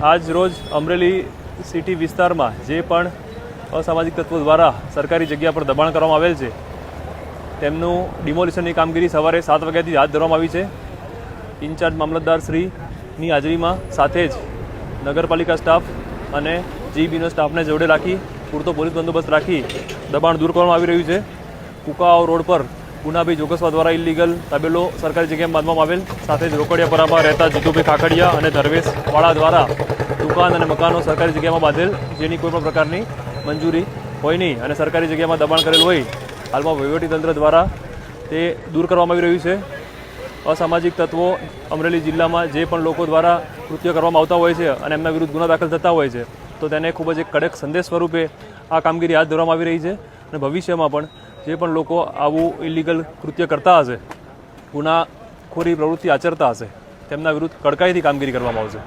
આજ રોજ અમરેલી સિટી વિસ્તારમાં જે પણ અસામાજિક તત્વો દ્વારા સરકારી જગ્યા પર દબાણ કરવામાં આવેલ છે, તેમનું ડિમોલિશનની કામગીરી સવારે સાત વાગ્યાથી હાથ ધરવામાં આવી છે. ઇન્ચાર્જ મામલતદાર શ્રીની હાજરીમાં સાથે જ નગરપાલિકા સ્ટાફ અને જીબીનો સ્ટાફને જોડે રાખી પૂરતો પોલીસ બંદોબસ્ત રાખી દબાણ દૂર કરવામાં આવી રહ્યું છે. કુકાઓ રોડ પર ગુનાભાઈ જોગસવા દ્વારા ઇલીગલ તબેલો સરકારી જગ્યામાં બાંધવામાં આવેલ. સાથે જ રોકડિયાપરામાં રહેતા જીતુભાઈ કાકડિયા અને ધર્વેશવાળા દ્વારા દુકાન અને મકાનો સરકારી જગ્યામાં બાંધેલ, જેની કોઈ પણ પ્રકારની મંજૂરી હોય નહીં અને સરકારી જગ્યામાં દબાણ કરેલ હોય. હાલમાં વહીવટીતંત્ર દ્વારા તે દૂર કરવામાં આવી રહ્યું છે. અસામાજિક તત્વો અમરેલી જિલ્લામાં જે પણ લોકો દ્વારા કૃત્ય કરવામાં આવતા હોય છે અને એમના વિરુદ્ધ ગુના દાખલ થતા હોય છે, તો તેને ખૂબ જ એક કડક સંદેશ સ્વરૂપે આ કામગીરી હાથ ધરવામાં આવી રહી છે અને ભવિષ્યમાં પણ જે પણ લોકો આવું ઇલીગલ કૃત્ય કરતા હશે, ગુનાખોરી પ્રવૃત્તિ આચરતા હશે, તેમના વિરુદ્ધ કડકાઈથી કામગીરી કરવામાં આવશે.